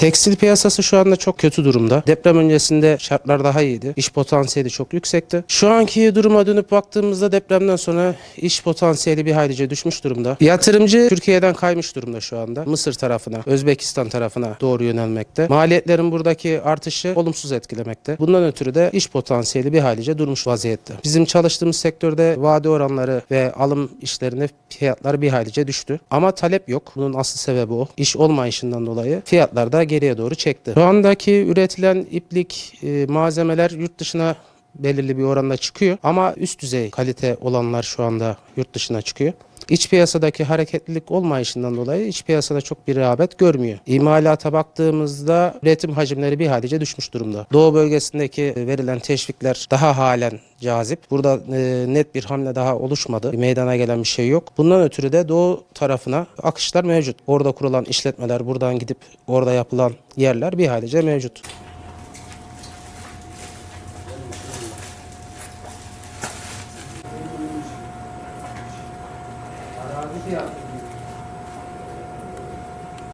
Tekstil piyasası şu anda çok kötü durumda. Deprem öncesinde şartlar daha iyiydi. İş potansiyeli çok yüksekti. Şu anki duruma dönüp baktığımızda depremden sonra iş potansiyeli bir haylice düşmüş durumda. Yatırımcı Türkiye'den kaymış durumda şu anda. Mısır tarafına, Özbekistan tarafına doğru yönelmekte. Maliyetlerin buradaki artışı olumsuz etkilemekte. Bundan ötürü de iş potansiyeli bir haylice durmuş vaziyette. Bizim çalıştığımız sektörde vade oranları ve alım işlerinde fiyatlar bir haylice düştü. Ama talep yok. Bunun asıl sebebi o. İş olmayışından dolayı fiyatlar da geriye doğru çekti. Şu andaki üretilen iplik e, malzemeler yurt dışına belirli bir oranda çıkıyor ama üst düzey kalite olanlar şu anda yurt dışına çıkıyor. İç piyasadaki hareketlilik olmayışından dolayı iç piyasada çok bir rağbet görmüyor. İmalata baktığımızda üretim hacimleri bir halice düşmüş durumda. Doğu bölgesindeki verilen teşvikler daha halen cazip. Burada e, net bir hamle daha oluşmadı. Meydana gelen bir şey yok. Bundan ötürü de doğu tarafına akışlar mevcut. Orada kurulan işletmeler, buradan gidip orada yapılan yerler bir halice mevcut. Obrigado.